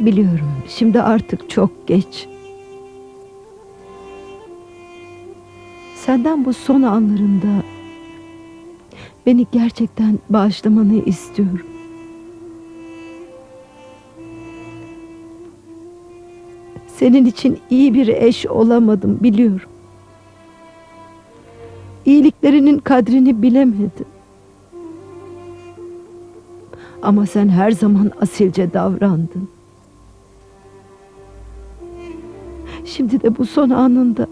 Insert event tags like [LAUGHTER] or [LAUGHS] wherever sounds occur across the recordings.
Biliyorum şimdi artık çok geç. Senden bu son anlarında beni gerçekten bağışlamanı istiyorum. Senin için iyi bir eş olamadım biliyorum. İyiliklerinin kadrini bilemedim. Ama sen her zaman asilce davrandın. Şimdi de bu son anında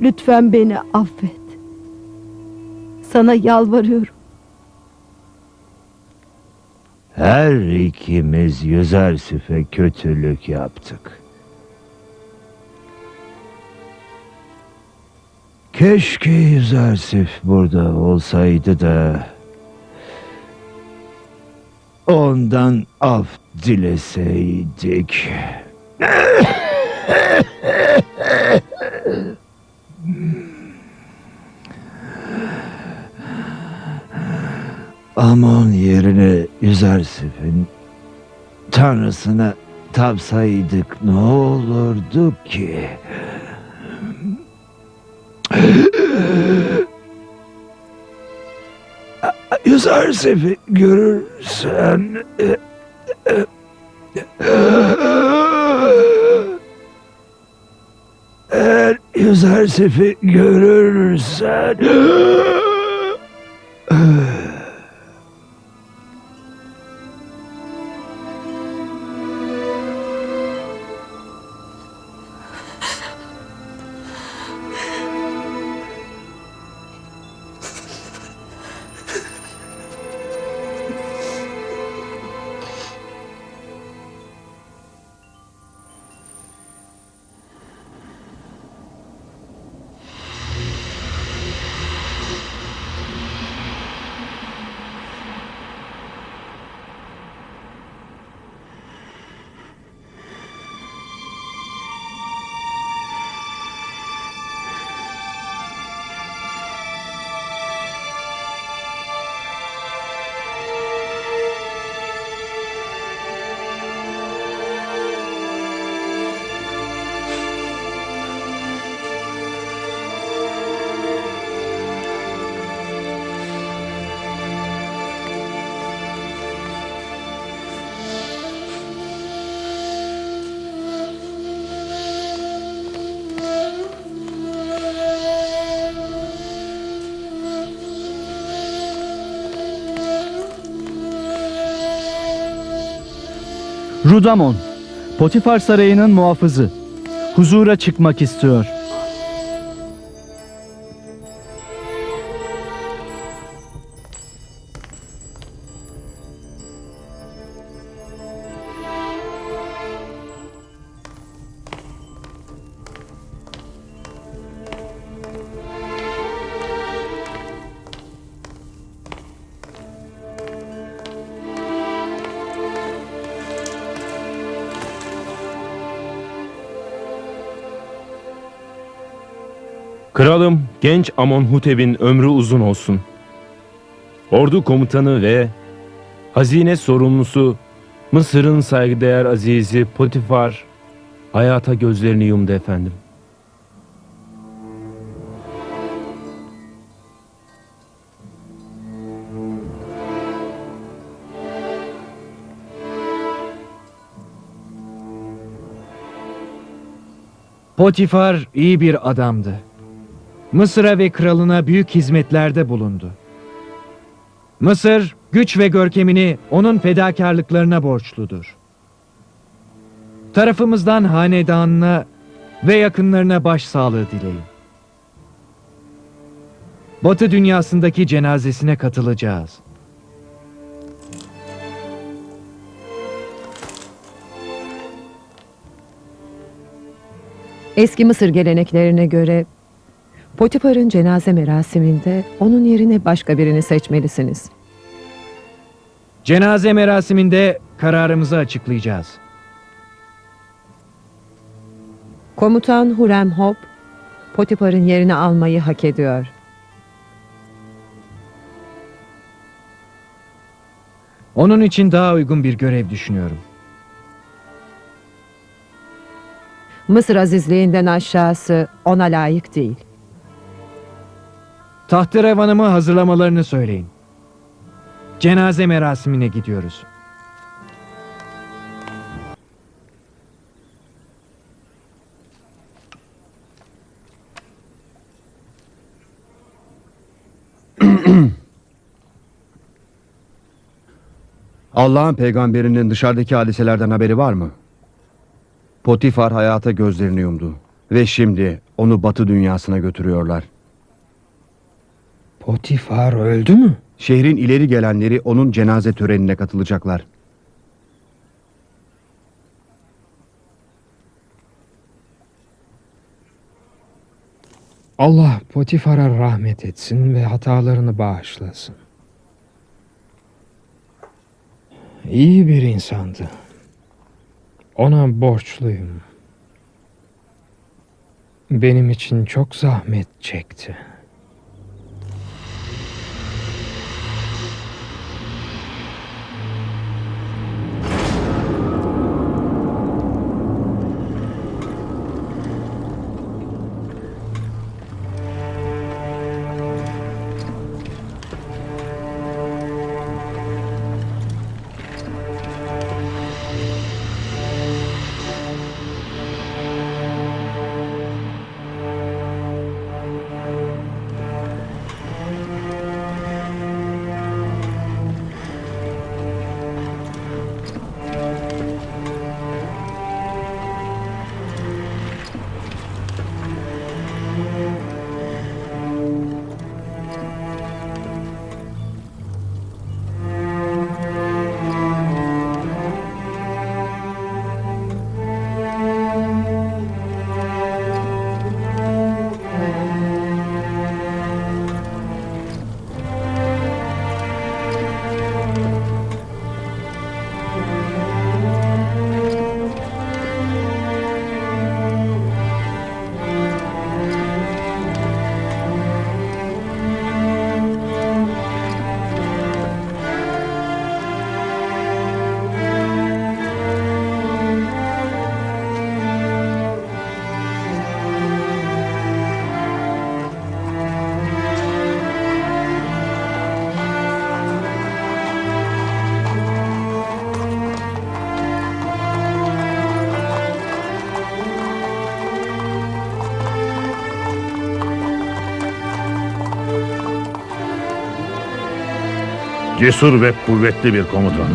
lütfen beni affet. Sana yalvarıyorum. Her ikimiz Yüzersif'e kötülük yaptık. Keşke Yüzersif burada olsaydı da ondan af dileseydik. [LAUGHS] Amon yerine Yüzersif'in tanrısına tapsaydık ne olurdu ki? Yüzersif'i görürsen... Eğer Yüzersif'i görürsen... Rudamon, Potifar Sarayı'nın muhafızı. Huzura çıkmak istiyor. Kralım genç Amonhotep'in ömrü uzun olsun. Ordu komutanı ve hazine sorumlusu Mısır'ın saygıdeğer azizi Potifar hayata gözlerini yumdu efendim. Potifar iyi bir adamdı. Mısır'a ve kralına büyük hizmetlerde bulundu. Mısır, güç ve görkemini onun fedakarlıklarına borçludur. Tarafımızdan hanedanına ve yakınlarına başsağlığı dileyin. Batı dünyasındaki cenazesine katılacağız. Eski Mısır geleneklerine göre Potifar'ın cenaze merasiminde onun yerine başka birini seçmelisiniz. Cenaze merasiminde kararımızı açıklayacağız. Komutan Hurem Hop, Potifar'ın yerini almayı hak ediyor. Onun için daha uygun bir görev düşünüyorum. Mısır azizliğinden aşağısı ona layık değil. Tahterevanımı hazırlamalarını söyleyin. Cenaze merasimine gidiyoruz. [CLEARS THROAT] Allah'ın peygamberinin dışarıdaki hadiselerden haberi var mı? Potifar hayata gözlerini yumdu ve şimdi onu batı dünyasına götürüyorlar. Potifar öldü mü? Şehrin ileri gelenleri onun cenaze törenine katılacaklar. Allah Potifar'a rahmet etsin ve hatalarını bağışlasın. İyi bir insandı. Ona borçluyum. Benim için çok zahmet çekti. Cesur ve kuvvetli bir komutan.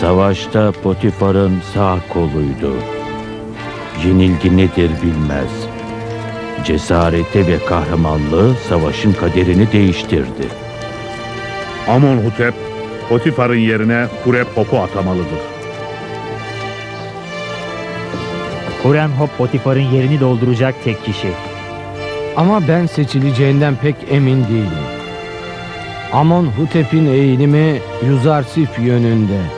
Savaşta Potifar'ın sağ koluydu. Yenilgi nedir bilmez. Cesareti ve kahramanlığı savaşın kaderini değiştirdi. Amonhotep, Potifar'ın yerine Hurep-Hop'u atamalıdır. Hurenhop Potifar'ın yerini dolduracak tek kişi. Ama ben seçileceğinden pek emin değilim. Amon Hutep'in eğilimi Yuzarsif yönünde.